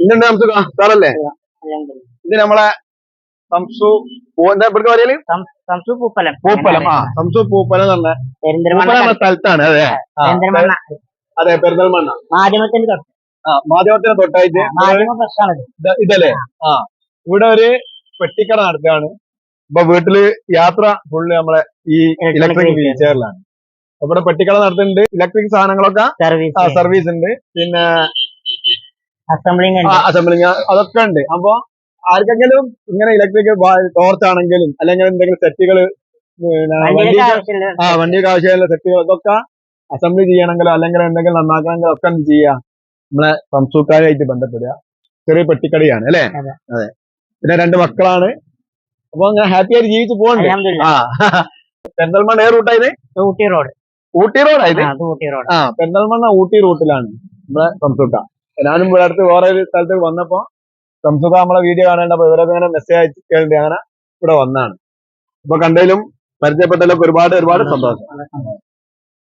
ഇന്നുണ്ട് നമുക്ക് സാറല്ലേ? ഇത് നമ്മളെ സംസു പൂ- എന്താ ഇവിടുത്തെ പറയൽ സംസു പൂപ്പലം. പൂപ്പലം. ആ സംസു പൂപ്പലം എന്ന് പറഞ്ഞ സ്ഥലത്താണ് അതെ. അതെ പെരിന്തൽമണ്ണ. മാധ്യമത്തിന്റെ തൊട്ട്. ആ മാധ്യമത്തിന് തൊട്ടായിട്ട് ഇതല്ലേ? ആ ഇവിടെ ഒരു പെട്ടിക്കട നടത്തുകയാണ്. ഇപ്പൊ വീട്ടിൽ യാത്ര ഫുള്ള് നമ്മളെ ഈ ഇലക്ട്രിക് വീൽ ചെയറിലാണ് ഇവിടെ പെട്ടിക്കട നടത്തുന്നുണ്ട്. ഇലക്ട്രിക് സാധനങ്ങളൊക്കെ സർവീസ് ഉണ്ട്. പിന്നെ അസംബ്ലിംഗ് അസംബ്ലിങ് അതൊക്കെ ഉണ്ട്. അപ്പൊ ആർക്കെങ്കിലും ഇങ്ങനെ ഇലക്ട്രിക് ടോർച്ച് ആണെങ്കിലും അല്ലെങ്കിൽ എന്തെങ്കിലും സെറ്റുകൾ ആ വണ്ടിക്ക് ആവശ്യമുള്ള സെറ്റുകൾ അതൊക്കെ അസംബ്ലി ചെയ്യണമെങ്കിലോ അല്ലെങ്കിൽ എന്തെങ്കിലും നന്നാക്കണമെങ്കിലോ ഒക്കെ എന്ത് ചെയ്യാ. നമ്മളെ സംസൂക്കാരായിട്ട് ബന്ധപ്പെടുക. ചെറിയ പെട്ടിക്കടയാണ് അല്ലേ? അതെ. പിന്നെ രണ്ട് മക്കളാണ്. അപ്പൊ അങ്ങനെ ഹാപ്പി ആയിട്ട് ജീവിച്ചു പോകണ്ടേ. ആ പെരിന്തൽമണ്ണ ഏ റൂട്ടായത് ഊട്ടി റോഡ് ഊട്ടി റോഡായത് ആ അത് ഊട്ടി റോഡ് ആ പെരിന്തൽമണ്ണ ഊട്ടി റൂട്ടിലാണ് നമ്മളെ സംസുക്ക. ഞാനും ഇവിടെ അടുത്ത് വേറെ ഒരു സ്ഥലത്ത് വന്നപ്പോ സംസുഖ നമ്മളെ വീഡിയോ കാണേണ്ടപ്പോ ഇവരൊക്കെ ഇങ്ങനെ മെസ്സേജ് അയച്ചിട്ടുണ്ട് അങ്ങനെ ഇവിടെ വന്നാണ്. അപ്പൊ കണ്ടതിലും പരിചയപ്പെട്ടതിലൊക്കെ ഒരുപാട് ഒരുപാട് സന്തോഷം.